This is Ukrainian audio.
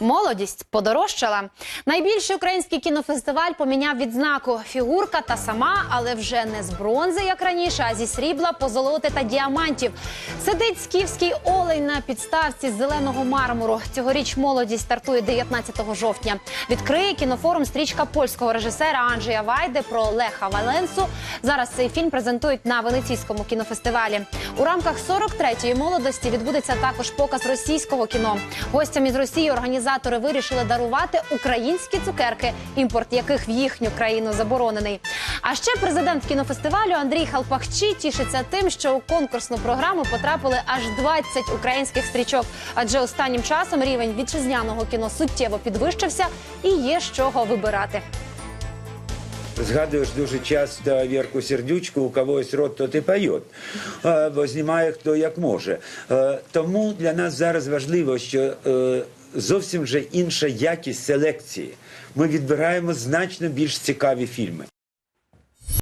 Молодість подорожчала. Найбільший український кінофестиваль поміняв відзнаку. Фігурка та сама, але вже не з бронзи, як раніше, а зі срібла, позолоти та діамантів. Сидить скіфський олень на підставці з зеленого мармуру. Цьогоріч молодість стартує 19 жовтня. Відкриє кінофорум стрічка польського режисера Анджея Вайде про Леха Валенсу. Зараз цей фільм презентують на венеційському кінофестивалі. У рамках 43-ї молодості відбудеться також показ російського кіно. Гостям із Росії організатори вирішили дарувати українські цукерки, імпорт яких в їхню країну заборонений. А ще президент кінофестивалю Андрій Халпахчі тішиться тим, що у конкурсну програму потрапили аж 20 українських стрічок. Адже останнім часом рівень вітчизняного кіно суттєво підвищився і є з чого вибирати. Згадуєш дуже часто Вірку Сердючку, у когось рот, і поє, Е, бо знімає хто як може. Е, Тому для нас зараз важливо, що е, зовсім вже інша якість селекції. Ми відбираємо значно більш цікаві фільми.